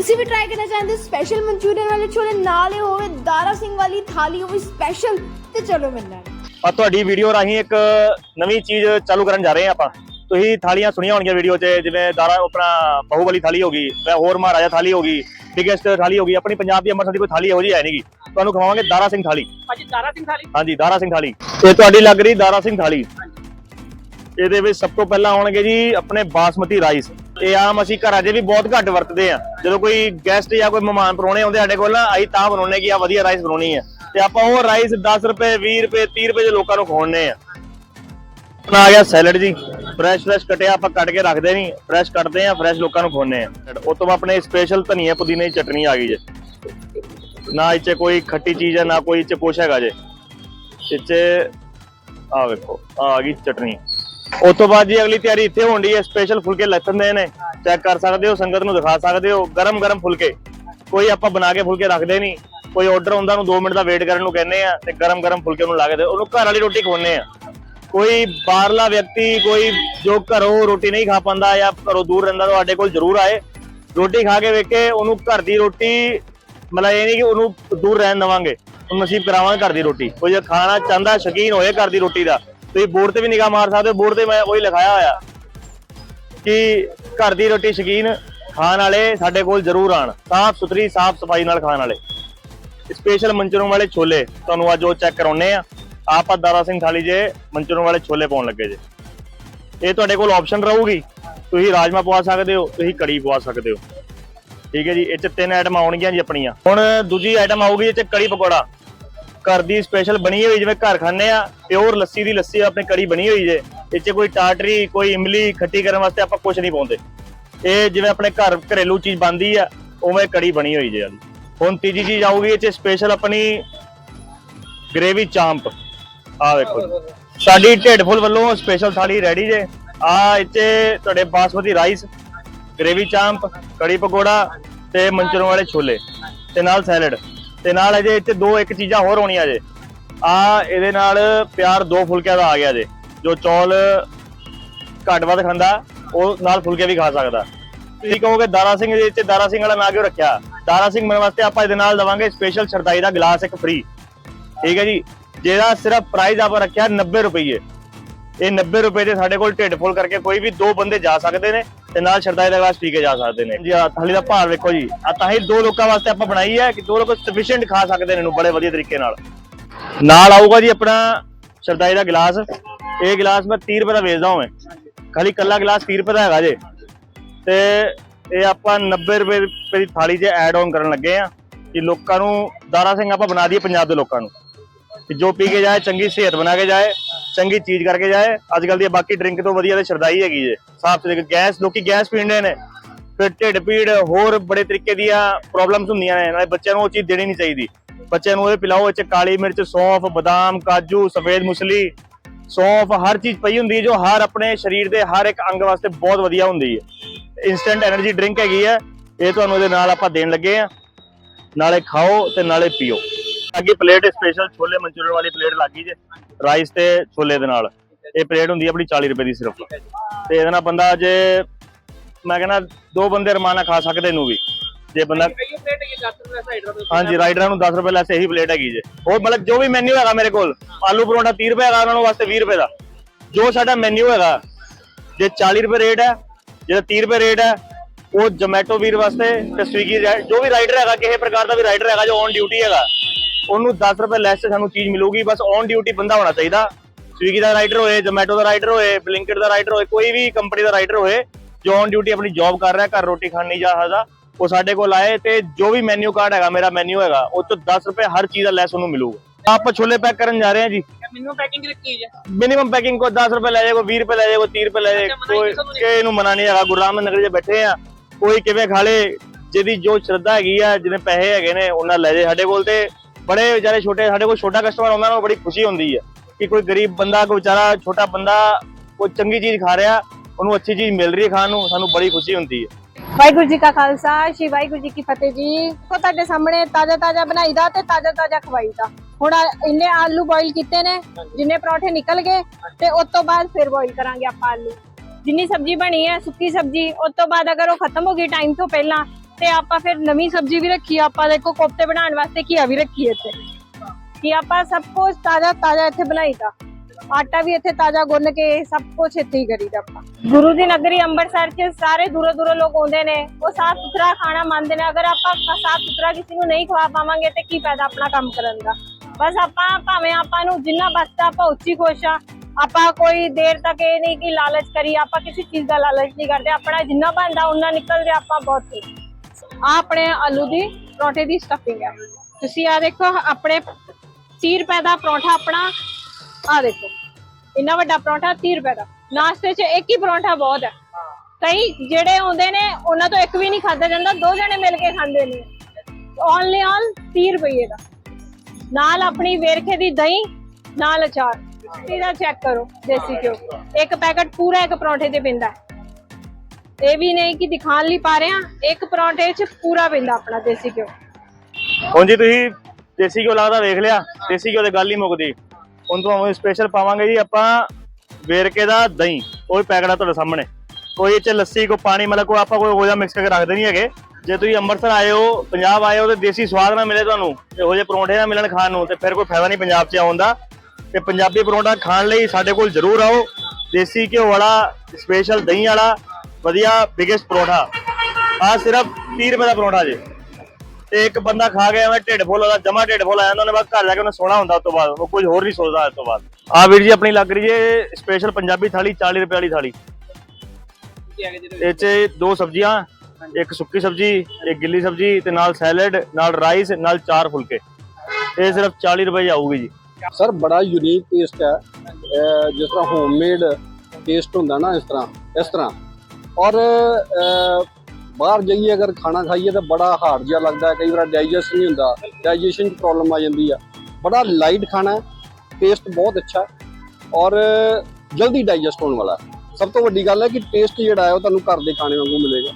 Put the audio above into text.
ਤੁਸੀਂ ਵੀ ਟਰਾਈ ਕਰਨਾ ਚਾਹੁੰਦੇ ਹੋ ਸਪੈਸ਼ਲ ਮਨਚੂਰੀਅਨ ਵਾਲੇ ਛੋਲੇ ਨਾਲ ਹੀ ਹੋਵੇ ਦਾਰਾ ਸਿੰਘ ਵਾਲੀ ਥਾਲੀ ਹੋਵੇ ਸਪੈਸ਼ਲ ਤੇ ਚਲੋ ਮਿਲਣਾ ਆ ਤੁਹਾਡੀ ਵੀਡੀਓ ਰਾਹੀਂ ਇੱਕ ਨਵੀਂ ਚੀਜ਼ ਚਾਲੂ ਕਰਨ ਜਾ ਰਹੇ ਹਾਂ ਆਪਾਂ। ਤੁਸੀਂ ਥਾਲੀਆਂ ਸੁਣੀਆਂ ਹੋਣਗੀਆਂ ਵੀਡੀਓ 'ਚ ਜਿਵੇਂ ਦਾਰਾ ਆਪਣਾ ਬਾਹੂਬਲੀ ਥਾਲੀ ਹੋ ਗਈ ਤੇ ਹੋਰ ਮਹਾਰਾਜਾ ਥਾਲੀ ਹੋ ਗਈ ਬਿਗੇਸਟ ਥਾਲੀ ਹੋ ਗਈ ਆਪਣੀ ਪੰਜਾਬ ਦੀ ਅੰਮ੍ਰਿਤਸਰ ਦੀ ਕੋਈ ਥਾਲੀ ਇਹੋ ਜਿਹੀ ਹੈ ਨਹੀਂਗੀ ਤੁਹਾਨੂੰ ਖਵਾਵਾਂਗੇ ਦਾਰਾ ਸਿੰਘ ਥਾਲੀ। ਭਾਜੀ ਦਾਰਾ ਸਿੰਘ ਥਾਲੀ। ਹਾਂਜੀ ਦਾਰਾ ਸਿੰਘ ਥਾਲੀ। ਇਹ ਤੁਹਾਡੀ ਲੱਗ ਰਹੀ ਦਾਰਾ ਸਿੰਘ ਥਾਲੀ। ਇਹਦੇ ਵਿੱਚ ਸਭ ਤੋਂ ਪਹਿਲਾਂ ਆਉਣਗੇ ਜੀ ਆਪਣੇ ਬਾਸਮਤੀ ਰਾਈਸ। ਇਹ ਆਮ ਅਸੀਂ ਘਰਾਂ 'ਚ ਵੀ ਬਹੁਤ ਘੱਟ ਵਰਤਦੇ ਆ ਜਦੋਂ ਕੋਈ ਗੈਸਟ ਜਾਂ ਕੋਈ ਮਹਿਮਾਨ ਪਰੋਣੇ ਆਉਂਦੇ ਸਾਡੇ ਕੋਲ ਨਾ, ਅਸੀਂ ਤਾਂ ਬਣਾਉਣੇ ਕਿ ਆ ਵਧੀਆ ਰਾਈਸ ਬਣਾਉਣੀ ਹੈ ਤੇ ਆਪਾਂ ਉਹ ਰਾਈਸ 10 ਰੁਪਏ 20 ਰੁਪਏ 30 ਰੁਪਏ ਦੇ ਲੋਕਾਂ ਨੂੰ ਖਵਾਉਣੇ ਆ ਆਪਣਾ ਆ ਗਿਆ ਸੈਲਡ ਜੀ। ਫਰੈਸ਼ ਫਰੈਸ਼ ਕਟਿਆ, ਆਪਾਂ ਕੱਟ ਕੇ ਰੱਖਦੇ ਨਹੀਂ। ਫਰੈਸ਼ ਕੱਟਦੇ ਆ ਫਰੈਸ਼ ਲੋਕਾਂ ਨੂੰ ਖਵਾਉਣੇ ਆ ਉਹ ਤੋਂ ਬਾਅਦ ਆਪਣੇ ਸਪੈਸ਼ਲ ਧਨੀਆ ਪੁਦੀਨੇ ਦੀ ਚਟਨੀ ਆ ਗਈ ਜੇ। ਨਾ ਇੱਥੇ ਕੋਈ ਖੱਟੀ ਚੀਜ਼ ਹੈ ਨਾ ਕੋਈ ਇੱਥੇ ਕੁਛ ਹੈਗਾ ਜੇ। ਇੱਥੇ ਆ ਵੇਖੋ ਆ ਆ ਗਈ ਚਟਨੀ। ਉਸ ਤੋਂ ਬਾਅਦ ਜੀ ਅਗਲੀ ਤਿਆਰੀ ਇੱਥੇ ਹੋਣ ਦੀ ਹੈ ਸਪੈਸ਼ਲ ਫੁਲਕੇ ਲੱਥਣ ਦੇ ਨੇ। ਚੈੱਕ ਕਰ ਸਕਦੇ ਹੋ, ਸੰਗਤ ਨੂੰ ਦਿਖਾ ਸਕਦੇ ਹੋ, ਗਰਮ ਗਰਮ ਫੁਲਕੇ। ਕੋਈ ਆਪਾਂ ਬਣਾ ਕੇ ਫੁਲਕੇ ਰੱਖਦੇ ਨਹੀਂ। ਕੋਈ ਆਰਡਰ ਹੁੰਦਾ ਨੂੰ 2 ਮਿੰਟ ਦਾ ਵੇਟ ਕਰਨ ਨੂੰ ਕਹਿੰਦੇ ਆ ਤੇ ਗਰਮ ਗਰਮ ਫੁਲਕੇ ਉਹਨੂੰ ਲਾ ਕੇ ਦੇ ਉਹਨੂੰ ਘਰ ਵਾਲੀ ਰੋਟੀ ਖਵਾਉਂਦੇ ਆ। ਕੋਈ ਬਾਹਰਲਾ ਵਿਅਕਤੀ, ਕੋਈ ਜੋ ਘਰੋਂ ਰੋਟੀ ਨਹੀਂ ਖਾ ਪਾਉਂਦਾ ਜਾਂ ਘਰੋਂ ਦੂਰ ਰਹਿੰਦਾ ਤਾਂ ਸਾਡੇ ਕੋਲ ਜ਼ਰੂਰ ਆਏ। ਰੋਟੀ ਖਾ ਕੇ ਵੇਖੇ, ਉਹਨੂੰ ਘਰ ਦੀ ਰੋਟੀ, ਮਤਲਬ ਇਹ ਨਹੀਂ ਕਿ ਉਹਨੂੰ ਦੂਰ ਰਹਿਣ ਦੇਵਾਂਗੇ। ਉਹਨੂੰ ਨਸੀਬ ਕਰਾਵਾਂਗੇ ਘਰ ਦੀ ਰੋਟੀ। ਕੋਈ ਜੇ ਖਾਣਾ ਚਾਹੁੰਦਾ, ਸ਼ਕੀਨ ਹੋਏ ਘਰ ਦੀ ਰੋਟੀ ਦਾ ਤੁਸੀਂ ਬੋਰਡ ਤੇ ਵੀ ਨਿਗਾਹ ਮਾਰ ਸਕਦੇ ਹੋ, ਬੋਰਡ ਤੇ ਮੈਂ ਉਹੀ ਲਿਖਾਇਆ ਹੋਇਆ ਕਿ ਘਰ ਦੀ ਰੋਟੀ ਸ਼ਕੀਨ ਖਾਣ ਵਾਲੇ ਸਾਡੇ ਕੋਲ ਜ਼ਰੂਰ ਆਣ ਸਾਫ਼ ਸੁਥਰੀ, ਸਾਫ਼ ਸਫ਼ਾਈ ਨਾਲ ਖਾਣ ਵਾਲੇ। ਸਪੈਸ਼ਲ ਮੰਚੂਰੀਅਨ ਵਾਲੇ ਛੋਲੇ, ਤੁਹਾਨੂੰ ਅੱਜ ਉਹ ਚੈੱਕ ਕਰਾਉਣੇ ਆ ਆਪਾਂ ਦਾਰਾ ਸਿੰਘ ਥਾਲੀ ਜੇ ਮੰਚੂਰੀਅਨ ਵਾਲੇ ਛੋਲੇ ਪਾਉਣ ਲੱਗੇ ਜੇ। ਇਹ ਤੁਹਾਡੇ ਕੋਲ ਆਪਸ਼ਨ ਰਹੂਗੀ। ਤੁਸੀਂ ਰਾਜਮਾ ਪਵਾ ਸਕਦੇ ਹੋ, ਤੁਸੀਂ ਕੜੀ ਪਵਾ ਸਕਦੇ ਹੋ। ਠੀਕ ਹੈ ਜੀ, ਇਹ ਚ ਤਿੰਨ ਆਈਟਮ ਆਉਣਗੀਆਂ ਜੀ ਆਪਣੀਆਂ। ਹੁਣ ਦੂਜੀ ਆਈਟਮ ਆਊਗੀ, ਇਹ ਚ ਕੜੀ ਪਕੌੜਾ। ਘਰ ਦੀ ਸਪੈਸ਼ਲ ਬਣੀ ਹੋਈ, ਜਿਵੇਂ ਘਰ ਖਾਂਦੇ ਆ ਪਿਓਰ ਲੱਸੀ ਦੀ ਲੱਸੀ ਆਪਣੀ ਕੜੀ ਬਣੀ ਹੋਈ ਜੇ, ਇਹ ਚ ਕੋਈ ਟਾਟਰੀ, ਕੋਈ ਇਮਲੀ ਖੱਟੀ ਕਰਨ ਵਾਸਤੇ ਆਪਾਂ ਕੁਝ ਨਹੀਂ ਪਾਉਂਦੇ। ਇਹ ਜਿਵੇਂ ਆਪਣੇ ਘਰ ਘਰੇਲੂ ਚੀਜ਼ ਬਣਦੀ ਆ, ਉਵੇਂ ਕੜੀ ਬਣੀ ਹੋਈ ਜੇ ਹੁਣ ਤੀਜੀ ਚੀਜ਼ ਆਊਗੀ, ਇਹ ਚ ਸਪੈਸ਼ਲ ਆਪਣੀ ਗ੍ਰੇਵੀ ਚਾਂਪ। ਆ ਵੇਖੋ ਸਾਡੀ ਢਿੱਡ ਫੁੱਲ ਵੱਲੋਂ ਸਪੈਸ਼ਲ ਥਾਲੀ ਰੈਡੀ ਜੇ। ਆ ਇੱਥੇ ਤੁਹਾਡੇ ਬਾਸਮਤੀ ਰਾਈਸ ਗ੍ਰੇਵੀ ਚਾਂਪ, ਕੜੀ ਪਕੌੜਾ ਤੇ ਮੰਚੂਰੀਅਨ ਵਾਲੇ ਛੋਲੇ ਤੇ ਨਾਲ ਸੈਲਡ ਤੇ ਨਾਲ ਅਜੇ ਇੱਥੇ ਦੋ ਇੱਕ ਚੀਜ਼ਾਂ ਹੋਰ ਹੋਣੀਆਂ ਜੇ। ਆ ਇਹਦੇ ਨਾਲ ਪਿਆਰ ਦੋ ਫੁਲਕਿਆਂ ਦਾ ਆ ਗਿਆ ਜੇ। ਜੋ ਚੌਲ ਘੱਟ ਵੱਧ ਖਾਂਦਾ ਉਹ ਨਾਲ ਫੁਲਕੇ ਵੀ ਖਾ ਸਕਦਾ। ਤੁਸੀਂ ਕਹੋਗੇ ਦਾਰਾ ਸਿੰਘ ਦੇ ਇੱਥੇ ਦਾਰਾ ਸਿੰਘ ਵਾਲਾ ਨਾਂ ਕਿਉਂ ਰੱਖਿਆ। ਦਾਰਾ ਸਿੰਘ ਮਨ ਵਾਸਤੇ ਆਪਾਂ ਇਹਦੇ ਨਾਲ ਦਵਾਂਗੇ ਸਪੈਸ਼ਲ ਸ਼ਰਦਾਈ ਦਾ ਗਲਾਸ ਇੱਕ ਫ੍ਰੀ ਠੀਕ ਹੈ ਜੀ। ਜਿਹਦਾ ਸਿਰਫ ਪ੍ਰਾਈਸ ਆਪਾਂ ਰੱਖਿਆ 90 ਰੁਪਏ ਇਹ 90 ਰੁਪਏ ਦੇ ਸਾਡੇ ਕੋਲ ਢਿੱਡ ਫੁੱਲ ਕਰਕੇ ਕੋਈ ਵੀ ਦੋ ਬੰਦੇ ਜਾ ਸਕਦੇ ਨੇ ਤੇ ਨਾਲ ਸ਼ਰਦਾਈ ਦਾ ਗਲਾਸ ਪੀ ਕੇ ਜਾ ਸਕਦੇ ਨੇ। ਜੀ ਆਹ ਥਾਲੀ ਦਾ ਭਾਰ ਵੇਖੋ ਜੀ। ਆ ਤਾਂ ਹੀ ਦੋ ਲੋਕਾਂ ਵਾਸਤੇ ਆਪਾਂ ਬਣਾਈ ਹੈ ਕਿ ਦੋ ਲੋਕ ਸਫੀਸ਼ੀਐਂਟ ਖਾ ਸਕਦੇ ਨੇ ਇਹਨੂੰ ਬੜੇ ਵਧੀਆ ਤਰੀਕੇ ਨਾਲ। ਨਾਲ ਆਊਗਾ ਜੀ ਆਪਣਾ ਸ਼ਰਦਾਈ ਦਾ ਗਲਾਸ। ਇਹ ਗਲਾਸ ਮੈਂ 30 ਰੁਪਏ ਦਾ ਵੇਚਦਾ ਹਾਂ ਖਾਲੀ ਕੱਲਾ ਗਲਾਸ 30 ਰੁਪਏ ਦਾ ਹੈਗਾ ਜੇ। ਤੇ ਇਹ ਆਪਾਂ 90 ਰੁਪਏ ਰੁਪਏ ਦੀ ਥਾਲੀ 'ਚ ਐਡ ਆਨ ਕਰਨ ਲੱਗੇ ਆ ਕਿ ਲੋਕਾਂ ਨੂੰ ਦਾਰਾ ਸਿੰਘ ਆਪਾਂ ਬਣਾ ਦਈਏ ਪੰਜਾਬ ਦੇ ਲੋਕਾਂ ਨੂੰ। ਕਿ ਜੋ ਪੀ ਕੇ ਜਾਏ, ਚੰਗੀ ਸਿਹਤ ਬਣਾ ਕੇ ਜਾਏ। ਚੰਗੀ ਚੀਜ਼ ਕਰਕੇ ਜਾਏ। ਅੱਜ ਕੱਲ ਦੀ ਬਾਕੀ ਡਰਿੰਕ ਤੋਂ ਵਧੀਆ ਤੇ ਸ਼ਰਦਾਈ ਹੈਗੀ ਜੇ। ਸਾਫ਼ ਤੇ ਗੈਸ, ਲੋਕੀ ਗੈਸ ਪੀਂਦੇ ਨੇ। ਫਿਰ ਢਿੱਡ ਪੀੜ, ਹੋਰ ਬੜੇ ਤਰੀਕੇ ਦੀਆਂ ਪ੍ਰੋਬਲਮਸ ਹੁੰਦੀਆਂ ਨੇ। ਨਾਲੇ ਬੱਚਿਆਂ ਨੂੰ ਉਹ ਚੀਜ਼ ਦੇਣੀ ਨਹੀਂ ਚਾਹੀਦੀ। ਬੱਚਿਆਂ ਨੂੰ ਇਹ ਪਿਲਾਓ ਵਿੱਚ ਕਾਲੀ ਮਿਰਚ, ਸੌਂਫ, ਬਦਾਮ, ਕਾਜੂ, ਸਫੇਦ ਮੁਸਲੀ। ਸੌਂਫ ਹਰ ਚੀਜ਼ ਪਈ ਹੁੰਦੀ ਹੈ ਜੋ ਹਰ ਆਪਣੇ ਸਰੀਰ ਦੇ ਹਰ ਇੱਕ ਅੰਗ ਵਾਸਤੇ ਬਹੁਤ ਵਧੀਆ ਹੁੰਦੀ ਹੈ। ਇਨਸਟੈਂਟ એનર્ਜੀ ਡਰਿੰਕ ਹੈਗੀ ਹੈ। ਇਹ ਤੁਹਾਨੂੰ ਇਹਦੇ ਨਾਲ ਆਪਾਂ ਦੇਣ ਲੱਗੇ ਆ ਨਾਲੇ ਖਾਓ ਤੇ ਨਾਲੇ ਪੀਓ। ਅੱਗੇ ਪਲੇਟ ਸਪੈਸ਼ਲ ਛੋਲੇ ਮਨਚੂਰੀਅਨ ਵਾਲੀ ਪਲੇਟ ਲੱਗੀ ਜੇ ਰਾਈਸ ਤੇ ਛੋਲੇ ਦੇ ਨਾਲ। ਇਹ ਪਲੇਟ ਹੁੰਦੀ ਹੈ ਆਪਣੀ 40 ਰੁਪਏ ਦੀ ਸਿਰਫ। ਤੇ ਇਹਦੇ ਨਾਲ ਬੰਦਾ ਜੇ ਮੈਂ ਕਹਿੰਦਾ ਦੋ ਬੰਦੇ ਰਮਾਨਾ ਖਾ ਸਕਦੇ ਇਹਨੂੰ ਵੀ। ਜੇ ਬੰਦਾ ਇਹ ਪਲੇਟ ਇਹ 10 ਰੁਪਏ ਸਾਈਡ ਦਾ ਹਾਂਜੀ ਰਾਈਡਰਾਂ ਨੂੰ 10 ਰੁਪਏ ਲੈਸ ਇਹੀ ਪਲੇਟ ਹੈਗੀ ਜੇ। ਹੋਰ ਮਤਲਬ ਜੋ ਵੀ ਮੈਨੂ ਹੈਗਾ ਮੇਰੇ ਕੋਲ ਆਲੂ ਪਰੌਂਠਾ 30 ਰੁਪਏ ਹੈਗਾ ਉਹਨਾਂ ਨੂੰ ਵਾਸਤੇ 20 ਰੁਪਏ ਦਾ। ਜੋ ਸਾਡਾ ਮੈਨੂ ਹੈਗਾ ਜੇ 40 ਰੁਪਏ ਰੇਟ ਹੈ ਜਿਹੜਾ 30 ਰੁਪਏ ਰੇਟ ਹੈ ਉਹ ਜੋਮੈਟੋ ਵੀਰ ਵਾਸਤੇ ਤੇ ਸਵੀਗੀ ਜੋ ਵੀ ਰਾਈਡਰ ਹੈਗਾ ਕਿਸੇ ਪ੍ਰਕਾਰ ਦਾ ਵੀ ਰਾਈਡਰ ਹੈਗਾ ਜੋ ਔਨ ਡਿਊਟੀ ਹੈਗਾ ਉਹਨੂੰ 10 ਰੁਪਏ ਲੈਸ ਸਾਨੂੰ ਚੀਜ਼ ਮਿਲੂਗੀ ਬਸ ਔਨ ਡਿਊਟੀ ਬੰਦਾ ਹੋਣਾ ਚਾਹੀਦਾ। ਸਵੀਗੀ ਦਾ ਰਾਈਡਰ ਹੋਏ ਜੋਮੈਟੋ ਦਾ ਰਾਈਡਰ ਹੋਏ ਬਲਿੰਕਟ ਦਾ ਰਾਈਡਰ ਹੋਏ ਕੋਈ ਵੀ ਕੰਪਨੀ ਦਾ ਰਾਈਡਰ ਹੋਏ ਜੋ ਔਨ ਡਿਊਟੀ ਆਪਣੀ ਜੌਬ ਕਰ ਰਿਹਾ ਘਰ ਰੋਟੀ ਖਾਣ ਨਹੀਂ ਜਾ ਸਕਦਾ ਉਹ ਸਾਡੇ ਕੋਲ ਆਏ ਤੇ ਜੋ ਵੀ ਮੈਨੂ ਕਾਰਡ ਹੈਗਾ ਮੇਰਾ ਮੈਨੂ ਹੈਗਾ ਉਹ ਤੋਂ 10 ਰੁਪਏ ਹਰ ਚੀਜ਼ ਦਾ ਲੈਸ ਉਹਨੂੰ ਮਿਲੂਗਾ। ਆਪਾਂ ਛੋਲੇ ਪੈਕ ਕਰਨ ਜਾ ਰਹੇ ਹਾਂ ਜੀ। ਮੈਨੂੰ ਪੈਕਿੰਗ ਚੀਜ਼ ਹੈ। ਮਿਨੀਮਮ ਪੈਕਿੰਗ ਕੋ 10 ਰੁਪਏ ਲੈ ਜਾਏ ਕੋਈ 20 ਰੁਪਏ ਲੈ ਜਾਏ ਕੋਈ 30 ਰੁਪਏ ਲੈ ਜਾਏ ਕੋਈ ਕਿਸੇ ਨੂੰ ਮਨਾ ਨਹੀਂ ਹੈਗਾ। ਗੁਰੂ ਰਾਮਦਾਸ ਨਗਰ 'ਚ ਬੈਠੇ ਆ ਕੋਈ ਕਿਵੇਂ ਖਾ ਲੇ ਜਿਹਦੀ ਜੋ ਸ਼ਰਧਾ ਹੈਗੀ ਆ ਜਿਹਨੇ ਪੈਸੇ ਹੈਗੇ ਨੇ ਉਹਨਾਂ ਲੈ ਜਾਏ। ਸਾਡੇ ਕੋਲ ਤੇ ਬੜੇ ਵਿਚਾਰੇ ਛੋਟੇ, ਸਾਡੇ ਕੋਲ ਛੋਟਾ ਕਸਟਮਰ ਉਹਨਾਂ ਨੂੰ ਬੜੀ ਖੁਸ਼ੀ ਹੁੰਦੀ ਹੈ ਕਿ ਕੋਈ ਗਰੀਬ ਬੰਦਾ, ਕੋਈ ਵਿਚਾਰਾ ਛੋਟਾ ਬੰਦਾ ਕੋਈ ਚੰਗੀ ਚੀਜ਼ ਖਾ ਰਿਹਾ, ਉਹਨੂੰ ਅੱਛੀ ਚੀਜ਼ ਮਿਲ ਰਹੀ ਹੈ ਖਾਣ ਨੂੰ, ਸਾਨੂੰ ਬੜੀ ਖੁਸ਼ੀ ਹੁੰਦੀ ਹੈ। ਵਾਹਿਗੁਰੂ ਜੀ ਕਾ ਖਾਲਸਾ, ਸ਼੍ਰੀ ਵਾਹਿਗੁਰੂ ਜੀ ਕੀ ਫਤਿਹ ਜੀ। ਕੋ ਤੁਹਾਡੇ ਸਾਹਮਣੇ ਤਾਜ਼ਾ ਤਾਜ਼ਾ ਬਣਾਈਦਾ ਤੇ ਤਾਜ਼ਾ ਤਾਜ਼ਾ ਖਵਾਈਦਾ ਹੁਣ ਇੰਨੇ ਆਲੂ ਬੋਇਲ ਕੀਤੇ ਨੇ, ਜਿੰਨੇ ਪਰੌਠੇ ਨਿਕਲ ਗਏ ਤੇ ਉਸ ਤੋਂ ਬਾਅਦ ਫਿਰ ਬੋਇਲ ਕਰਾਂਗੇ ਆਪਾਂ ਆਲੂ। ਜਿੰਨੀ ਸਬਜ਼ੀ ਬਣੀ ਹੈ, ਸੁੱਕੀ ਸਬਜ਼ੀ, ਉਸ ਤੋਂ ਬਾਅਦ ਅਗਰ ਉਹ ਖਤਮ ਹੋ ਗਈ ਟਾਈਮ ਤੋਂ ਪਹਿਲਾਂ ਤੇ ਆਪਾਂ ਫਿਰ ਨਵੀਂ ਸਬਜ਼ੀ ਵੀ ਰੱਖੀ ਆ, ਆਪਾਂ ਦੇਖੋ ਕੋਫਤੇ ਬਣਾਉਣ ਵਾਸਤੇ ਘੀਆ ਵੀ ਰੱਖੀ ਹੈ ਇੱਥੇ। ਕਿ ਆਪਾਂ ਸਭ ਕੁਝ ਤਾਜ਼ਾ ਤਾਜ਼ਾ ਇੱਥੇ ਬਣਾਈਦਾ ਆਟਾ ਵੀ ਇੱਥੇ ਤਾਜ਼ਾ ਗੁੰਨ ਕੇ ਸਭ ਕੁਝ ਇੱਥੇ ਹੀ ਕਰੀਦਾ ਆਪਾਂ। ਗੁਰੂ ਦੀ ਨਗਰੀ ਅੰਮ੍ਰਿਤਸਰ 'ਚ ਸਾਰੇ ਦੂਰੋਂ ਦੂਰੋਂ ਲੋਕ ਆਉਂਦੇ ਨੇ। ਉਹ ਸਾਫ਼ ਸੁਥਰਾ ਖਾਣਾ ਮੰਨਦੇ ਨੇ। ਅਗਰ ਆਪਾਂ ਸਾਫ਼ ਸੁਥਰਾ ਕਿਸੇ ਨੂੰ ਨਹੀਂ ਖਵਾ ਪਾਵਾਂਗੇ ਤੇ ਕੀ ਫਾਇਦਾ ਆਪਣਾ ਕੰਮ ਕਰਨ ਦਾ? ਬਸ ਆਪਾਂ ਭਾਵੇਂ ਆਪਾਂ ਨੂੰ ਜਿੰਨਾ ਬਚਦਾ ਆਪਾਂ ਉੱਚੀ ਖੁਸ਼ ਆ। ਆਪਾਂ ਕੋਈ ਦੇਰ ਤੱਕ ਇਹ ਨਹੀਂ ਕਿ ਲਾਲਚ ਕਰੀ ਆਪਾਂ ਕਿਸੇ ਚੀਜ਼ ਦਾ ਲਾਲਚ ਨਹੀਂ ਕਰਦੇ। ਆਪਣਾ ਜਿੰਨਾ ਬਣਦਾ ਉਹਨਾਂ ਨਿਕਲਦੇ ਆਪਾਂ ਬਹੁਤ ਖੁਸ਼। ਆ ਆਪਣੇ ਆਲੂ ਦੀ ਪਰੌਂਠੇ ਦੀ ਸਟਫਿੰਗ ਹੈ ਤੁਸੀਂ ਆ ਦੇਖੋ, ਆਪਣੇ 30 ਰੁਪਏ ਦਾ ਪਰੌਂਠਾ ਆਪਣਾ ਆ ਦੇਖੋ, ਇੰਨਾ ਵੱਡਾ ਪਰੌਂਠਾ 30 ਰੁਪਏ ਦਾ। ਨਾਸ਼ਤੇ 'ਚ ਇੱਕ ਹੀ ਪਰੌਂਠਾ ਬਹੁਤ ਹੈ ਕਈ ਜਿਹੜੇ ਆਉਂਦੇ ਨੇ, ਉਹਨਾਂ ਤੋਂ ਇੱਕ ਵੀ ਨਹੀਂ ਖਾਦਾ ਜਾਂਦਾ, ਦੋ ਜਣੇ ਮਿਲ ਕੇ ਖਾਂਦੇ ਨੇ। ਓਨਲੀ ਆਲ 30 ਰੁਪਏ ਦਾ। ਨਾਲ ਆਪਣੀ ਵੇਰਖੇ ਦੀ ਦਹੀਂ, ਨਾਲ ਅਚਾਰ। ਇਹਦਾ ਚੈੱਕ ਕਰੋ, ਦੇਸੀ ਘਿਓ। ਇੱਕ ਪੈਕਟ ਪੂਰਾ ਇੱਕ ਪਰੌਂਠੇ ਤੇ ਪੈਂਦਾ। ਇਹ ਵੀ ਨਹੀਂ ਕਿ ਦਿਖਾਣ ਲਈ ਪਾ ਰਹੇ ਆ ਇੱਕ ਪਰੌਂਠੇ 'ਚ ਪੂਰਾ ਪੈਂਦਾ ਆਪਣਾ ਦੇਸੀ ਘਿਓ। ਹੁਣ ਜੀ ਤੁਸੀਂ ਦੇਸੀ ਘਿਓ ਲੱਗਦਾ ਵੇਖ ਲਿਆ, ਦੇਸੀ ਘਿਓ ਦੀ ਗੱਲ ਹੀ ਮੁੱਕਦੀ। ਹੁਣ ਤੁਹਾਨੂੰ ਸਪੈਸ਼ਲ ਪਾਵਾਂਗੇ ਜੀ ਆਪਾਂ ਵੇਰਕੇ ਦਾ ਦਹੀਂ, ਉਹ ਵੀ ਪੈਕਟ ਤੁਹਾਡੇ ਸਾਹਮਣੇ। ਕੋਈ ਇਹ ਚ ਲੱਸੀ, ਕੋਈ ਪਾਣੀ, ਮਤਲਬ ਕੋਈ ਆਪਾਂ ਕੋਈ ਉਹਦਾ ਮਿਕਸ ਕਰਕੇ ਰੱਖਦੇ ਨਹੀਂ ਹੈਗੇ। ਜੇ ਤੁਸੀਂ ਅੰਮ੍ਰਿਤਸਰ ਆਏ ਹੋ, ਪੰਜਾਬ ਆਏ ਹੋ ਤੇ ਦੇਸੀ ਸਵਾਦ ਨਾ ਮਿਲੇ ਤੁਹਾਨੂੰ ਇਹੋ ਜਿਹੇ ਪਰੌਂਠੇ ਨਾ ਮਿਲਣ ਖਾਣ ਨੂੰ, ਤੇ ਫਿਰ ਕੋਈ ਫਾਇਦਾ ਨਹੀਂ ਪੰਜਾਬ 'ਚ ਆਉਣ ਦਾ। ਤੇ ਪੰਜਾਬੀ ਪਰੌਂਠਾ ਖਾਣ ਲਈ ਸਾਡੇ ਕੋਲ ਜ਼ਰੂਰ ਆਓ। ਦੇਸੀ ਘਿਓ ਵਾਲਾ ਸਪੈਸ਼ਲ ਦਹੀਂ ਵਾਲਾ ਵਧੀਆ ਬਿਗੇਸਟ ਪਰੌਂਠਾ। ਆ ਸਿਰਫ 30 ਰੁਪਏ ਦਾ ਪਰੌਂਠਾ ਜੇ। ਤੇ ਇੱਕ ਬੰਦਾ ਖਾ ਗਿਆ ਮੈਂ ਢਿੱਡ ਫੁੱਲ ਉਹਦਾ ਜਮਾ ਢਿੱਡ ਫੁੱਲ ਆ ਜਾਂਦਾ, ਉਹਨੇ ਬਸ ਘਰ ਜਾ ਕੇ ਉਹਨੇ ਸੋਣਾ ਹੁੰਦਾ ਉਸ ਤੋਂ ਬਾਅਦ। ਉਹ ਕੁਝ ਹੋਰ ਨਹੀਂ ਸੋਚਦਾ ਉਸ ਤੋਂ ਬਾਅਦ। ਆ ਵੀਰ ਜੀ, ਆਪਣੀ ਲੱਗ ਰਹੀ ਏ ਸਪੈਸ਼ਲ ਪੰਜਾਬੀ ਥਾਲੀ 40 ਰੁਪਏ ਵਾਲੀ ਥਾਲੀ। ਇਹ 'ਚ ਦੋ ਸਬਜ਼ੀਆਂ, ਇੱਕ ਸੁੱਕੀ ਸਬਜ਼ੀ, ਇੱਕ ਗਿੱਲੀ ਸਬਜ਼ੀ ਤੇ ਨਾਲ ਸੈਲਡ, ਨਾਲ ਰਾਈਸ, ਨਾਲ ਚਾਰ ਫੁਲਕੇ। ਇਹ ਸਿਰਫ 40 ਰੁਪਏ ਆਊਗੀ ਜੀ। ਸਰ, ਬੜਾ ਯੂਨੀਕ ਟੇਸਟ ਹੈ। ਜਿਸ ਤਰ੍ਹਾਂ ਹੋਮਮੇਡ ਟੇਸਟ ਹੁੰਦਾ ਨਾ ਇਸ ਤਰ੍ਹਾਂ ਇਸ ਤਰ੍ਹਾਂ। ਔਰ ਬਾਹਰ ਜਾਈਏ, ਅਗਰ ਖਾਣਾ ਖਾਈਏ ਤਾਂ ਬੜਾ ਹਾਰਡ ਜਿਹਾ ਲੱਗਦਾ ਕਈ ਵਾਰ ਡਾਈਜੈਸਟ ਨਹੀਂ ਹੁੰਦਾ, ਡਾਈਜੈਸ਼ਨ 'ਚ ਪ੍ਰੋਬਲਮ ਆ ਜਾਂਦੀ ਆ। ਬੜਾ ਲਾਈਟ ਖਾਣਾ ਹੈ ਟੇਸਟ ਬਹੁਤ ਅੱਛਾ ਔਰ ਜਲਦੀ ਡਾਈਜੈਸਟ ਹੋਣ ਵਾਲਾ ਸਭ ਤੋਂ ਵੱਡੀ ਗੱਲ ਹੈ ਕਿ ਟੇਸਟ ਜਿਹੜਾ ਹੈ ਉਹ ਤੁਹਾਨੂੰ ਘਰ ਦੇ ਖਾਣੇ ਵਾਂਗੂ ਮਿਲੇਗਾ।